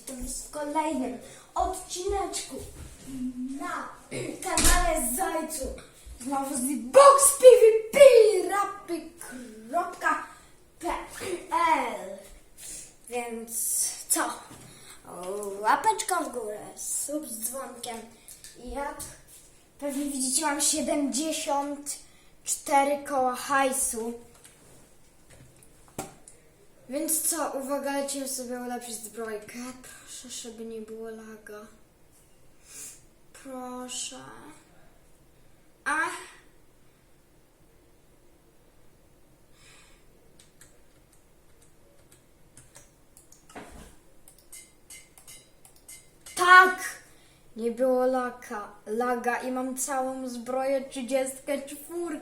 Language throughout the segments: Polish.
witam w kolejnym odcineczku na kanale Zajcu. Znowu z boxpvp.rapy.pl Więc co? Łapeczka w górę, sub z dzwonkiem. Jak pewnie widzicie, mam 74 koła hajsu. Więc co, uwaga, lecimy sobie ulepszyć zbrojkę. Proszę, żeby nie było laga. Proszę. Ach. Tak! Nie było laka, laga i mam całą zbroję 34.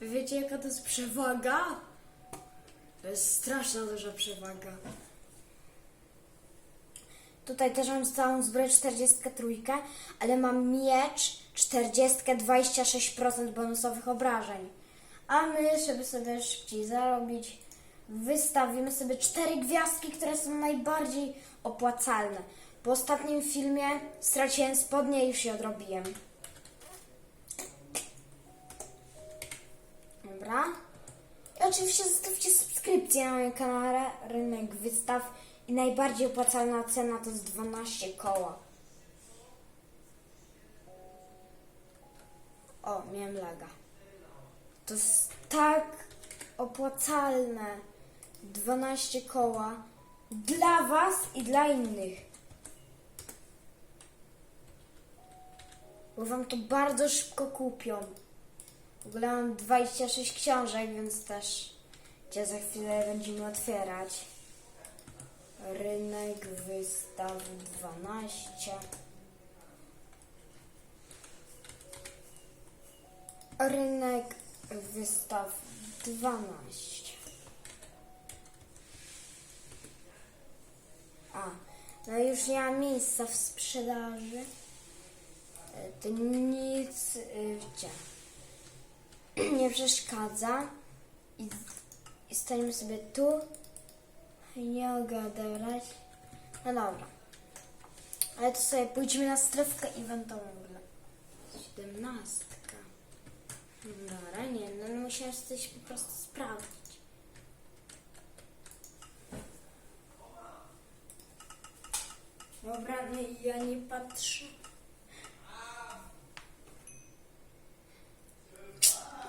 Wiecie jaka to jest przewaga? To jest straszna duża przewaga. Tutaj też mam całą zbroję 43, ale mam miecz 40, 26% bonusowych obrażeń. A my, żeby sobie szybciej zarobić, wystawimy sobie cztery gwiazdki, które są najbardziej opłacalne. Po ostatnim filmie straciłem spodnie i już je odrobiłem. Dobra. I oczywiście na moim kanale Rynek Wystaw i najbardziej opłacalna cena to jest 12 koła. O, miałem laga. To jest tak opłacalne. 12 koła dla Was i dla innych. Bo Wam to bardzo szybko kupią. W ogóle mam 26 książek, więc też gdzie za chwilę będziemy otwierać. Rynek wystaw 12. Rynek wystaw 12. A, no już nie ma miejsca w sprzedaży. To nic, y, gdzie? nie przeszkadza i, i stoimy sobie tu nie mogę odebrać. No dobra. Ale to sobie pójdziemy na strefkę eventową. w ogóle. Siedemnastka. Dobra, nie, no musiałem coś po prostu sprawdzić. Dobra, nie, ja nie patrzę.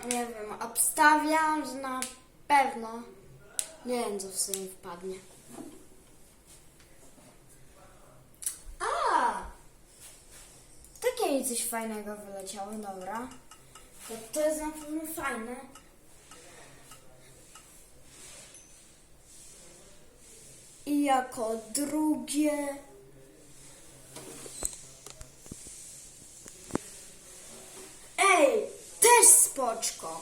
Nie wiem, obstawiam, że na pewno. Nie wiem, co w sumie wpadnie. A! Takie mi coś fajnego wyleciało, dobra. To, to jest na pewno fajne. I jako drugie... Ej, też spoczko.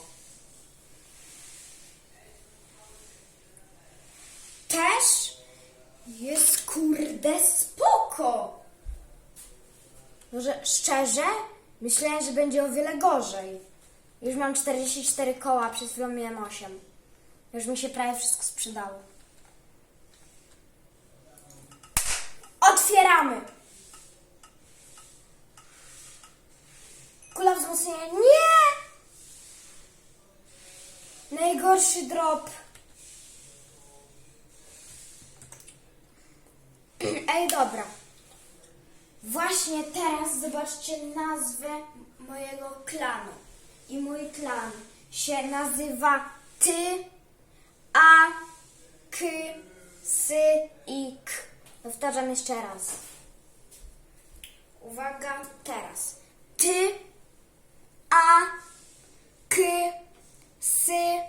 Też jest kurde spoko. Może szczerze? Myślałem, że będzie o wiele gorzej. Już mam 44 koła, przed chwilą miałem 8. Już mi się prawie wszystko sprzedało. Otwieramy! Kula wzmocnienia. Nie! Najgorszy drop. Ej, dobra. Właśnie teraz zobaczcie nazwę mojego klanu. I mój klan się nazywa Ty, A, K, Sy i K. Powtarzam jeszcze raz. Uwaga, teraz. Ty, A, K, Sy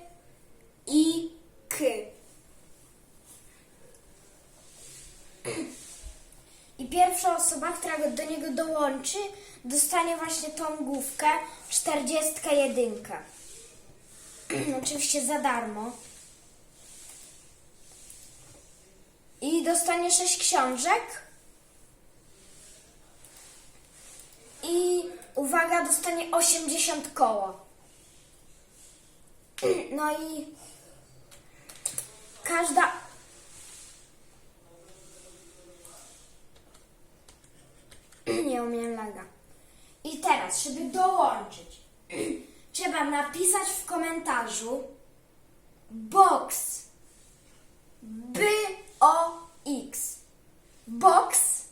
i K. I pierwsza osoba, która do niego dołączy, dostanie właśnie tą główkę 41. Oczywiście za darmo. I dostanie 6 książek. I uwaga, dostanie 80 koła. No i każda teraz, żeby dołączyć, trzeba napisać w komentarzu box B O X box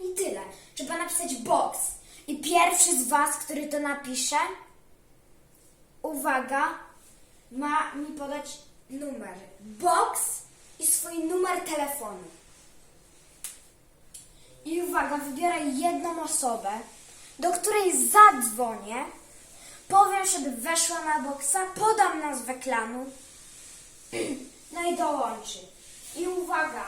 i tyle. Trzeba napisać box. I pierwszy z Was, który to napisze, uwaga, ma mi podać numer box i swój numer telefonu. I uwaga, wybieraj jedną osobę, do której zadzwonię, powiem, żeby weszła na boxa, podam nazwę klanu, no i dołączy. I uwaga,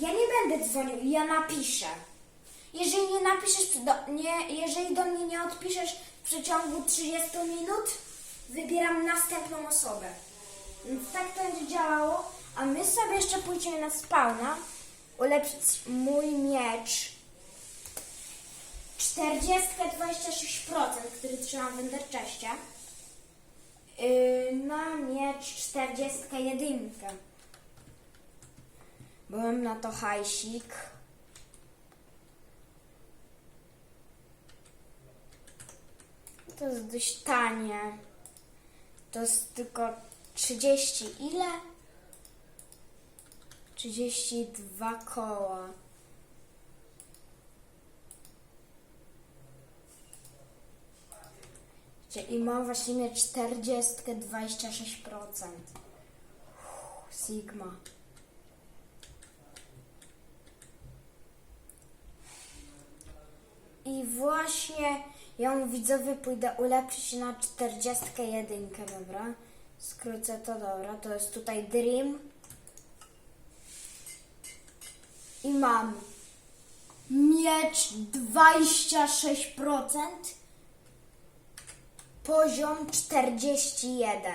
ja nie będę dzwonił, ja napiszę. Jeżeli nie napiszesz, do, nie, jeżeli do mnie nie odpiszesz w przeciągu 30 minut, wybieram następną osobę. Więc tak to będzie działało, a my sobie jeszcze pójdziemy na spawna, ulepszyć mój miecz. 40 26%, który trzymam w Enderczeście. Yy, na miecz 41. Bo mam na to hajsik. To jest dość tanie. To jest tylko 30 ile? 32 koła. I mam właśnie mieć 40, 26%. Uff, Sigma. I właśnie ją widzowie pójdę ulepszyć na 41, dobra? Skrócę to, dobra. To jest tutaj Dream. I mam miecz 26%, poziom 41.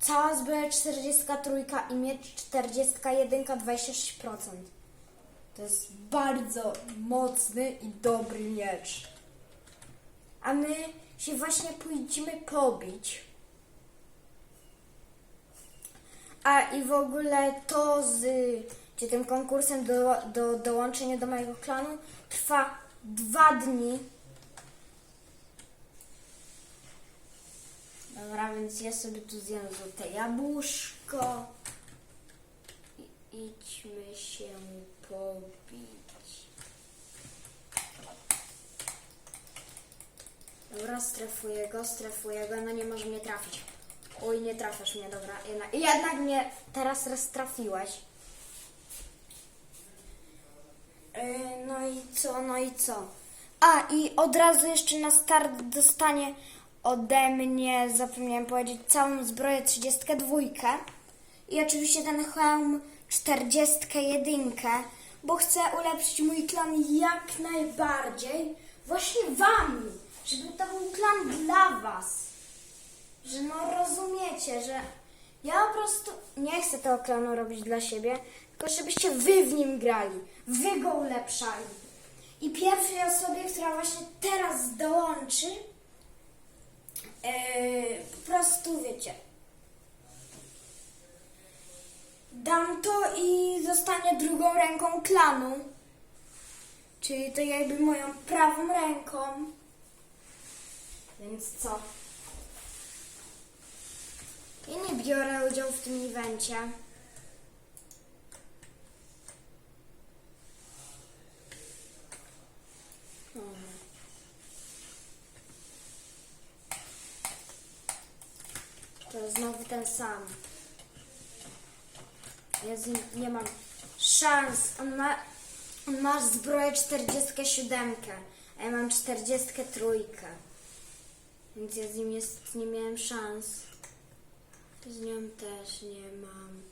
Cała zbroja 43 i miecz 41, 26%. To jest bardzo mocny i dobry miecz. A my się właśnie pójdziemy pobić. A i w ogóle to z czy tym konkursem do, do dołączenia do mojego klanu trwa dwa dni. Dobra, więc ja sobie tu zjem złote jabłuszko. I idźmy się pobić. Dobra, strefuję go, strefuję go, no nie może mnie trafić. Oj, nie trafiasz mnie, dobra. Jednak, jednak mnie teraz raz trafiłeś. No i co, no i co? A, i od razu jeszcze na start dostanie ode mnie, zapomniałem powiedzieć, całą zbroję 32 i oczywiście ten hełm 41, bo chcę ulepszyć mój klan jak najbardziej właśnie wami, żeby to był klan dla was. Że no rozumiecie, że ja po prostu nie chcę tego klanu robić dla siebie, tylko żebyście wy w nim grali, wy go ulepszali. I pierwszej osobie, która właśnie teraz dołączy, yy, po prostu wiecie, dam to i zostanie drugą ręką klanu. Czyli to jakby moją prawą ręką. Więc co? Ja nie biorę udziału w tym evencie. Hmm. To jest znowu ten sam. Ja z nim nie mam szans. On ma, on ma zbroję 47, a ja mam 43. Więc ja z nim jest, nie miałem szans. Z nią też nie mam.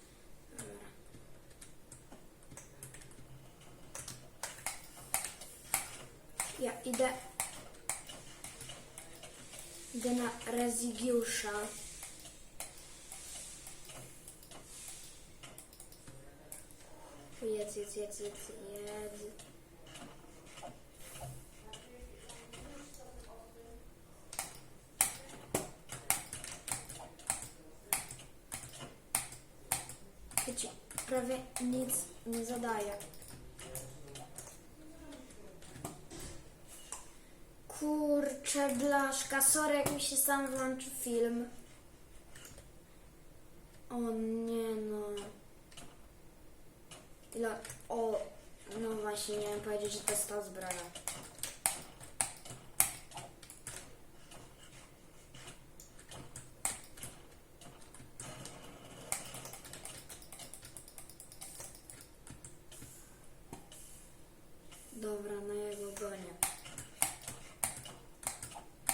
Ja idę. Idę na Rezygiusza. Jedz, jedz, jedz, jedz, jedz. Wiecie, prawie nic nie zadaje. Kurczę, blaszka, sorry jak mi się sam włączy film. O nie no. Ile... O, no właśnie, miałem powiedzieć, że to jest ta zbroja. Dobra, na jego gonię.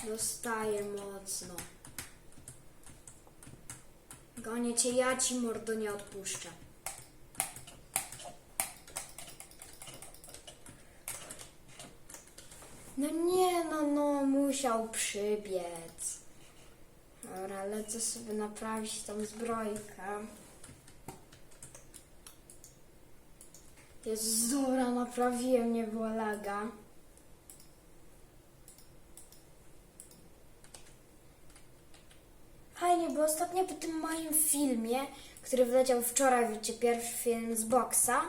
Dostaję mocno. Gonię cię, ja ci mordo nie odpuszczę. No nie, no, no, musiał przybiec. Dobra, lecę sobie naprawić tą zbrojkę. Jest dobra, naprawiłem, nie było laga. Fajnie, bo ostatnio po tym moim filmie, który wleciał wczoraj, wiecie, pierwszy film z boksa,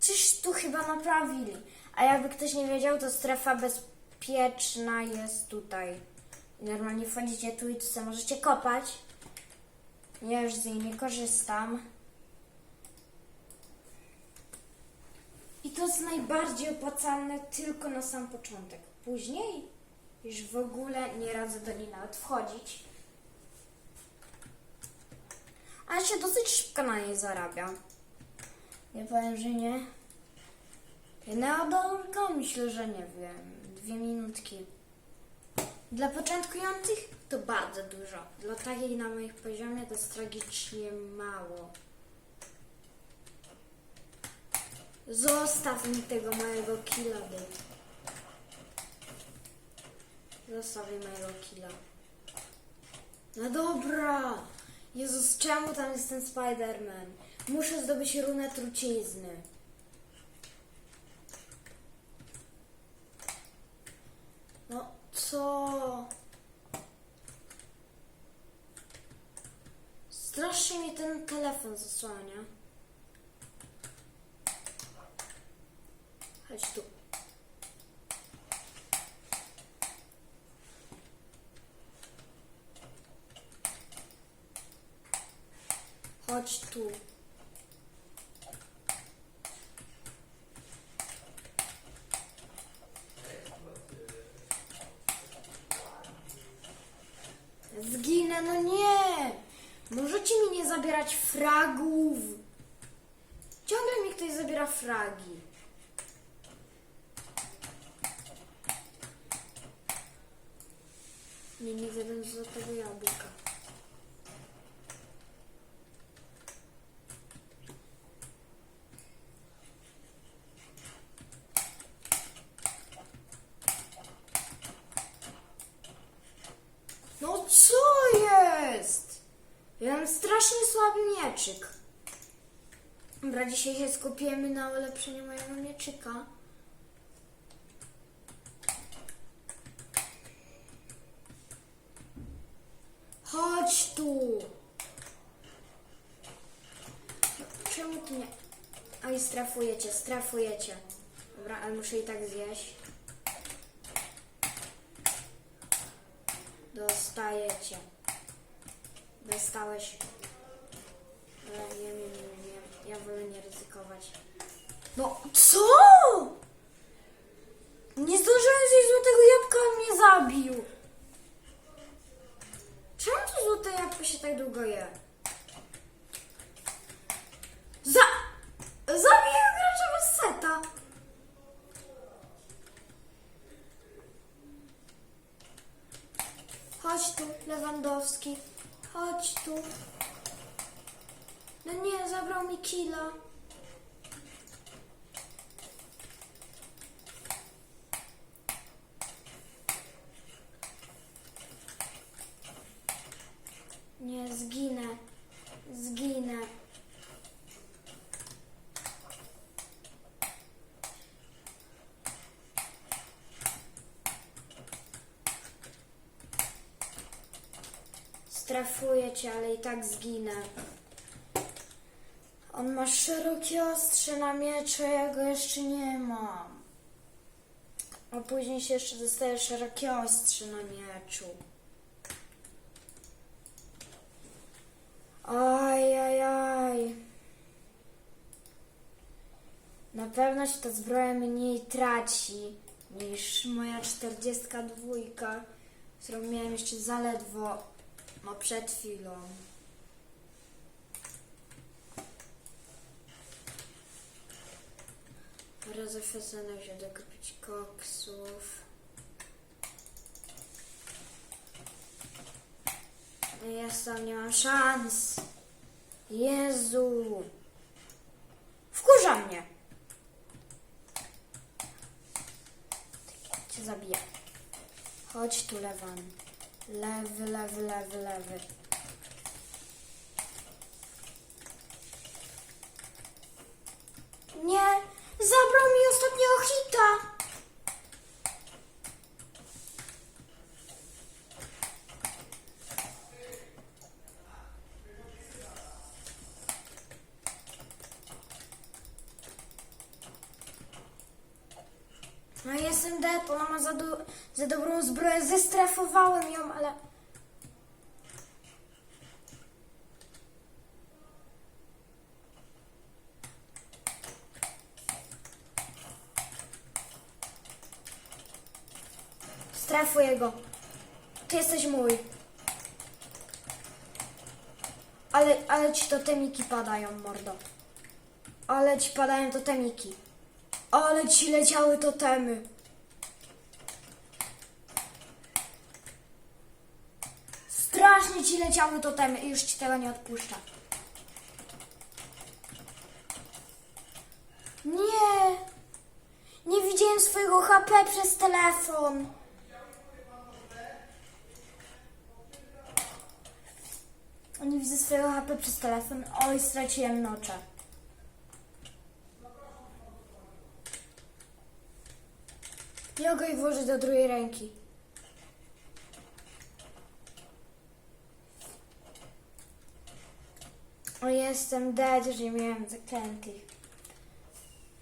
coś tu chyba naprawili. A jakby ktoś nie wiedział, to strefa bezpieczna jest tutaj. Normalnie wchodzicie tu i tu sobie możecie kopać. Ja już z niej nie korzystam. I to jest najbardziej opłacalne tylko na sam początek. Później już w ogóle nie radzę do niej nawet wchodzić. Ale się dosyć szybko na niej zarabia. Nie powiem, że nie. Na dolgo myślę, że nie wiem. Dwie minutki. Dla początkujących to bardzo dużo. Dla takiej na moich poziomie to jest tragicznie mało. Zostaw mi tego mojego killa, ty. Zostaw mi mojego killa. No dobra. Jezus, czemu tam jest ten Spider-Man? Muszę zdobyć runę trucizny. No co? Strasznie mi ten telefon zasłania. Chodź tu. Chodź tu. Zginę, no nie! Możecie mi nie zabierać fragów. Ciągle mi ktoś zabiera fragi. Nie, nie zjadłem złotego jabłka. No co jest? Ja mam strasznie słaby mieczyk. Dobra, dzisiaj się skupiemy na ulepszeniu mojego mieczyka. Chodź tu. Czemu ty nie... Oj, strafujecie, strafujecie. Dobra, ale muszę i tak zjeść. Dostajecie. Dostałeś. Ale nie, nie, nie, nie. Ja wolę nie ryzykować. No, co? Nie zdążyłem zjeść złotego jabłka, on mnie zabił. Czemu to złote jabłko się tak długo je? Za... Zabiję gracza bez seta. Chodź tu, Lewandowski. Chodź tu. No nie, zabrał mi killa. Nie, zginę. Zginę. Strefuję cię, ale i tak zginę. On ma szerokie ostrze na mieczu, a ja go jeszcze nie mam. A później się jeszcze dostaje szerokie ostrze na mieczu. Aj, aj, aj. Na pewno się ta zbroja mniej traci niż moja 42, którą miałem jeszcze zaledwo no przed chwilą. Teraz zastanę się dokupić koksów. Jest tam, nie mam szans. Jezu. Wkurza mnie. Cię zabiję. Chodź tu, Lewan. Lewy, lewy, lewy, lewy. Nie! Zabrał mi ostatniego hita! No jestem dead, ona ma za, do, za dobrą zbroję, zestrefowałem ją, ale... Strefuję go. Ty jesteś mój. Ale, ale ci totemiki padają, mordo. Ale ci padają totemiki. Ale ci leciały totemy. Strasznie ci leciały totemy i już ci tego nie odpuszczę. Nie! Nie widziałem swojego HP przez telefon. Nie widzę swojego HP przez telefon. Oj, straciłem nocze. Nie mogę ich włożyć do drugiej ręki. O, jestem dead, że nie miałem zaklętych.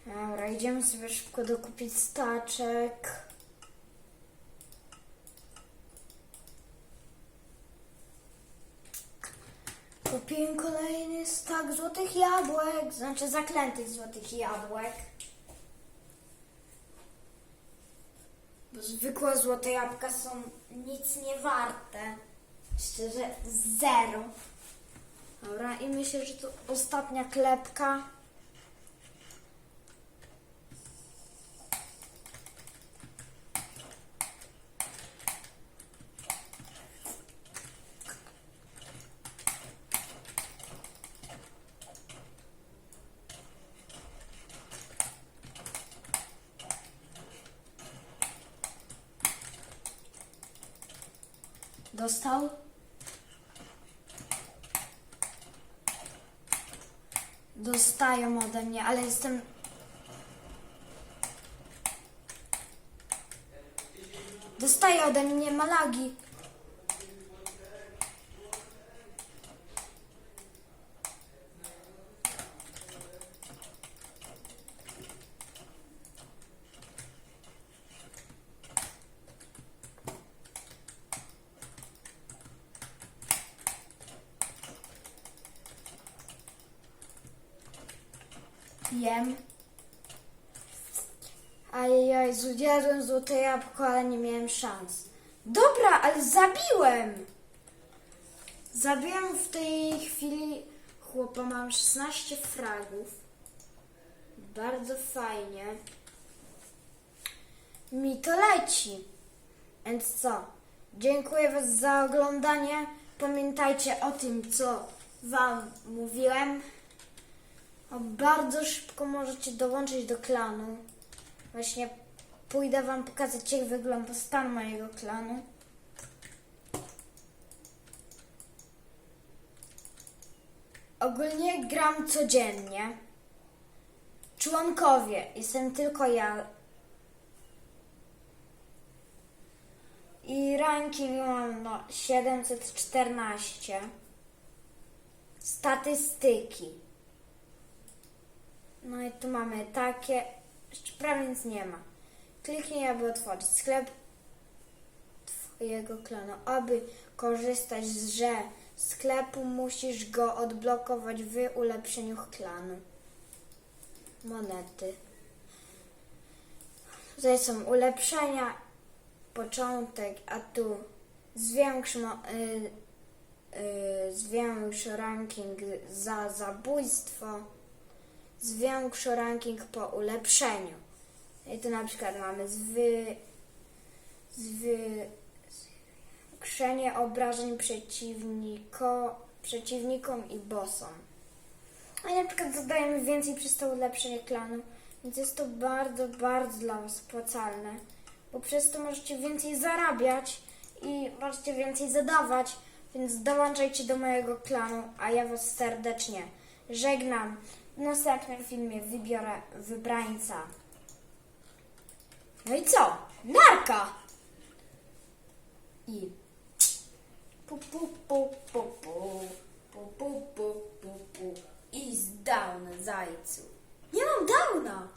Dobra, idziemy sobie szybko dokupić staczek. Złotych jabłek, znaczy zaklętych złotych jabłek. Bo zwykłe złote jabłka są nic nie warte. Szczerze, zero. Dobra, i myślę, że to ostatnia klepka. Dostał? Dostają ode mnie, ale jestem. Dostaje ode mnie malagi. Jem. Ajajaj, zjadłem złote jabłko, ale nie miałem szans. Dobra, ale zabiłem! Zabiłem w tej chwili chłopa, mam 16 fragów. Bardzo fajnie. Mi to leci. Więc co? Dziękuję Was za oglądanie. Pamiętajcie o tym, co Wam mówiłem. O, bardzo szybko możecie dołączyć do klanu. Właśnie pójdę wam pokazać, jak wygląda stan mojego klanu. Ogólnie gram codziennie. Członkowie, jestem tylko ja. I ranking mam no 714. Statystyki. No i tu mamy takie, jeszcze prawie nic nie ma. Kliknij, aby otworzyć sklep Twojego klanu. Aby korzystać z że sklepu, musisz go odblokować w ulepszeniu klanu. Monety. Tutaj są ulepszenia, początek, a tu zwiększ, mo, y, y, zwiększ ranking za zabójstwo, zwiększ ranking po ulepszeniu. I tu na przykład mamy zwy, zwiększenie obrażeń przeciwniko, przeciwnikom i bossom. A na przykład zadajemy więcej przez to ulepszenie klanu, więc jest to bardzo, bardzo dla Was opłacalne, bo przez to możecie więcej zarabiać i możecie więcej zadawać, więc dołączajcie do mojego klanu, a ja Was serdecznie żegnam. W następnym filmie wybiorę wybrańca. No i co? Narka! I pu pu pu pu pu pu pu pu pu pu Is down, zajcu. Nie mam down!